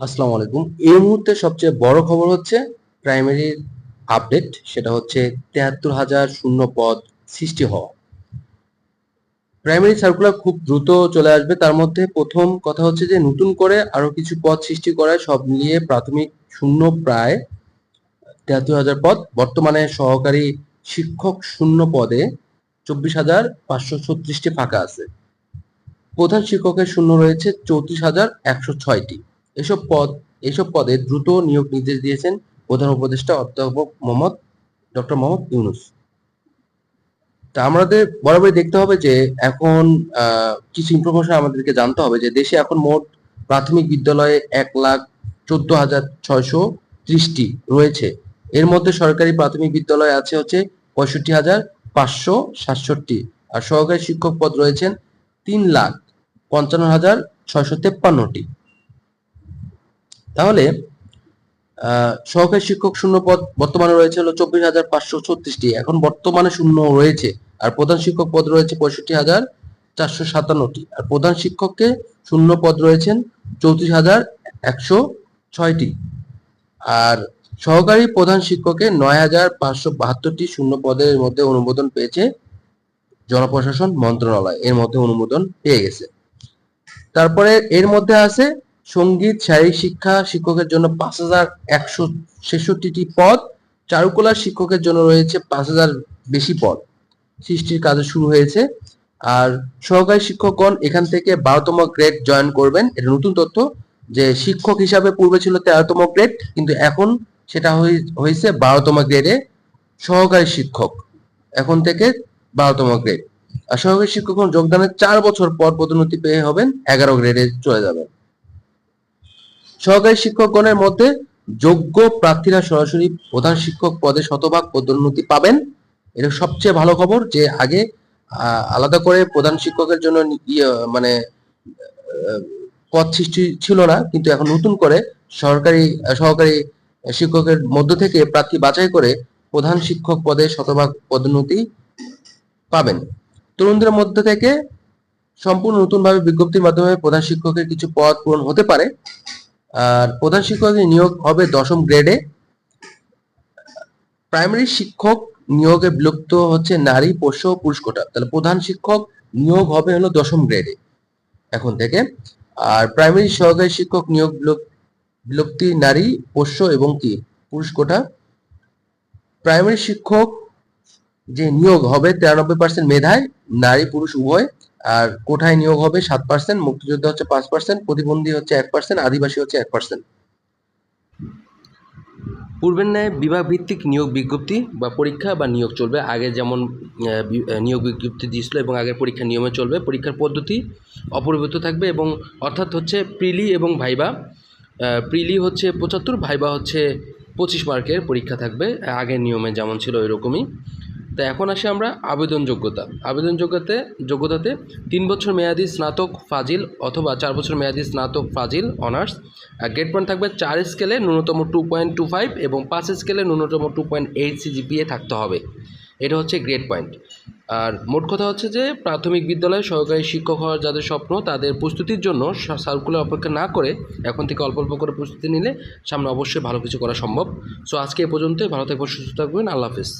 আসসালামু আলাইকুম। এই মুহূর্তে সবচেয়ে বড় খবর হচ্ছে প্রাইমারির আপডেট সেটা হচ্ছে তেহাত্তর হাজার শূন্য পদ সৃষ্টি হওয়া। প্রাইমারি সার্কুলার খুব দ্রুত চলে আসবে। তার মধ্যে প্রথম কথা হচ্ছে যে, নতুন করে আরও কিছু পদ সৃষ্টি করায়, সব মিলিয়ে প্রাথমিক শূন্য প্রায় তেহাত্তর হাজার পদ। বর্তমানে সহকারী শিক্ষক শূন্য পদে চব্বিশ হাজার পাঁচশো ছত্রিশটি ফাঁকা আছে। প্রধান শিক্ষকের শূন্য রয়েছে চৌত্রিশ হাজার একশো ছয়টি। এসব পদ, এসব পদে দ্রুত নিয়োগ নির্দেশ দিয়েছেন প্রধান উপদেষ্টা অধ্যাপক মোহাম্মদ ডক্টর মোহাম্মদ ইউনুস। তা আমাদের বরাবরই দেখতে হবে যে এখন কিছু ইনফরমেশন আমাদেরকে জানতে হবে যে দেশে এখন মোট প্রাথমিক বিদ্যালয়ে এক লাখ চোদ্দ হাজার ছয়শো ত্রিশটি রয়েছে। এর মধ্যে সরকারি প্রাথমিক বিদ্যালয় আছে হচ্ছে পঁয়ষট্টি হাজার পাঁচশো সাতষট্টি আর সহকারী শিক্ষক পদ রয়েছেন তিন লাখ পঞ্চান্ন হাজার ছয়শো তেপ্পান্নটি। তাহলে সহকারী শিক্ষক শূন্য পদ বর্তমানে রয়েছে হলো চব্বিশ হাজার পাঁচশো ছত্রিশটি। এখন বর্তমানে শূন্য রয়েছে, আর প্রধান শিক্ষক পদ রয়েছে পঁয়ষট্টি হাজার চারশো সাতান্নটি। আর প্রধান শিক্ষককে শূন্য পদ রয়েছেন চৌত্রিশ হাজার একশো ছয়টি। আর সহকারী প্রধান শিক্ষকের নয় হাজার পাঁচশো বাহাত্তরটি শূন্য পদের মধ্যে অনুমোদন পেয়েছে জনপ্রশাসন মন্ত্রণালয়, এর মধ্যে অনুমোদন পেয়ে গেছে। তারপরে এর মধ্যে আছে সংগীত, শারীরিক শিক্ষা শিক্ষকের জন্য পাঁচ হাজার একশো ছেষট্টিটি পদ। চারুকলা শিক্ষকের জন্য রয়েছে পাঁচ হাজার বেশি পদ। সৃষ্টির কাজ শুরু হয়েছে। আর সহকারী শিক্ষকগণ এখান থেকে বারোতম গ্রেড জয়েন করবেন। এটা নতুন তথ্য যে শিক্ষক হিসাবে পূর্বে ছিল তেরোতম গ্রেড কিন্তু এখন সেটা হয়ে- হয়েছে বারোতম গ্রেডে সহকারী শিক্ষক। এখন থেকে বারোতম গ্রেড আর সহকারী শিক্ষকগণ যোগদানের চার বছর পর পদোন্নতি পেয়ে হবেন, এগারো গ্রেডে চলে যাবেন। সহকারী শিক্ষকগণের মধ্যে যোগ্য প্রার্থীরা সরাসরি প্রধান শিক্ষক পদে শতভাগ পদোন্নতি পাবেন। এটা সবচেয়ে ভালো খবর যে আগে আলাদা করে প্রধান শিক্ষকের জন্য ইয়ে, মানে পদ সৃষ্টি ছিল না কিন্তু এখন নতুন করে সরকারি সহকারী শিক্ষকের মধ্য থেকে প্রার্থী বাছাই করে প্রধান শিক্ষক পদে শতভাগ পদোন্নতি পাবেন। তরুণদের মধ্যে থেকে সম্পূর্ণ নতুনভাবে বিজ্ঞপ্তির মাধ্যমে প্রধান শিক্ষকের কিছু পদ পূরণ হতে পারে। আর প্রধান শিক্ষকের নিয়োগ হবে দশম গ্রেডে প্রাইমারি শিক্ষক নিয়োগে বিলুপ্ত হচ্ছে নারী, পোষ্য পুরুষ কোটা। তাহলে প্রধান শিক্ষক নিয়োগ হবে হলো দশম গ্রেডে এখন থেকে। আর প্রাইমারি সহকারী শিক্ষক নিয়োগ বিলুপ- বিলুপ্তি নারী, পোষ্য এবং কি? পুরুষ কোটা। প্রাইমারি শিক্ষক যে নিয়োগ হবে, তিরানব্বই পার্সেন্ট মেধায়, নারী, পুরুষ উভয়। আর কোঠায় নিয়োগ হবে সাত পার্সেন্ট মুক্তিযোদ্ধা হচ্ছে পাঁচ পার্সেন্ট প্রতিবন্ধী হচ্ছে এক পার্সেন্ট আদিবাসী হচ্ছে এক পার্সেন্ট পূর্বের ন্যায় বিভাগ ভিত্তিক নিয়োগ বিজ্ঞপ্তি বা পরীক্ষা বা নিয়োগ চলবে। আগে যেমন নিয়োগ বিজ্ঞপ্তি দিয়েছিল এবং আগের পরীক্ষা নিয়মে চলবে, পরীক্ষার পদ্ধতি অপরিবর্তিত থাকবে এবং অর্থাৎ হচ্ছে প্রিলি এবং ভাইবা প্রিলি হচ্ছে পঁচাত্তর, ভাইবা হচ্ছে পঁচিশ মার্কের পরীক্ষা থাকবে। আগের নিয়মে যেমন ছিল ওইরকমই। তো এখন আসি আমরা আবেদন যোগ্যতা আবেদন যোগ্যতাতে যোগ্যতাতে তিন বছর মেয়াদি স্নাতক ফাজিল অথবা চার বছর মেয়াদি স্নাতক ফাজিল অনার্স। আর গ্রেড পয়েন্ট থাকবে চার স্কেলে ন্যূনতম টু পয়েন্ট টু ফাইভ এবং পাঁচ স্কেলে ন্যূনতম টু পয়েন্ট এইট সিজিপিএ থাকতে হবে। এটা হচ্ছে গ্রেড পয়েন্ট। আর মোট কথা হচ্ছে যে প্রাথমিক বিদ্যালয়ে সহকারী শিক্ষক হওয়ার যাদের স্বপ্ন, তাদের প্রস্তুতির জন্য সার্কুলার অপেক্ষা না করে এখন থেকে অল্প অল্প করে প্রস্তুতি নিলে সামনে অবশ্যই ভালো কিছু করা সম্ভব। সো আজকে এ পর্যন্তই। ভালো থাকবেন, সুস্থ থাকবেন। আল্লাহ হাফিজ।